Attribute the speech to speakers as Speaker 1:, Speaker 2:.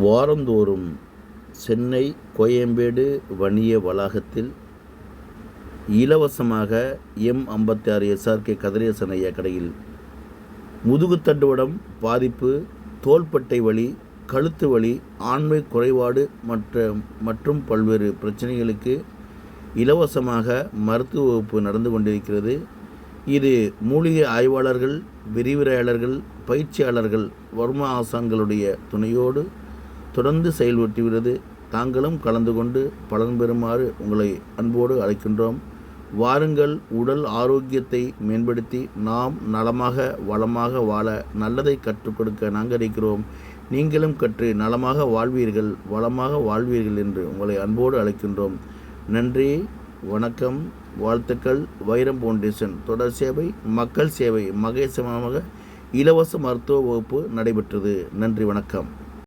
Speaker 1: வாரந்தோறும் சென்னை கோயம்பேடு வணிக வளாகத்தில் இலவசமாக எம் ஐம்பத்தி ஆறு எஸ்ஆர்கே கதிரேசன் ஐயா கடையில் முதுகுத்தண்டுவடம் பாதிப்பு தோள்பட்டை வலி கழுத்து வலி ஆண்மை குறைபாடு மற்ற மற்றும் பல்வேறு பிரச்சனைகளுக்கு இலவசமாக மருத்துவ வகுப்பு நடந்து கொண்டிருக்கிறது. இது மூலிகை ஆய்வாளர்கள் விரிவுரையாளர்கள் பயிற்சியாளர்கள் வர்மா ஆசான்களுடைய துணையோடு தொடர்ந்து செயல்பட்டுகிறது தாங்களும் கலந்து கொண்டு பலன் பெறுமாறு உங்களை அன்போடு அழைக்கின்றோம். வாருங்கள் உடல் ஆரோக்கியத்தை மேம்படுத்தி நாம் நலமாக வளமாக வாழ நல்லதை கற்றுக் கொடுக்க நாங்கரிக்கிறோம் நீங்களும் கற்று நலமாக வாழ்வீர்கள் வளமாக வாழ்வீர்கள் என்று உங்களை அன்போடு அழைக்கின்றோம். நன்றி வணக்கம் வாழ்த்துக்கள். வைரம் ஃபவுண்டேஷன் தொடர் சேவை மக்கள் சேவை மகேசமாக இலவச மருத்துவ வகுப்பு நடைபெற்றது. நன்றி வணக்கம்.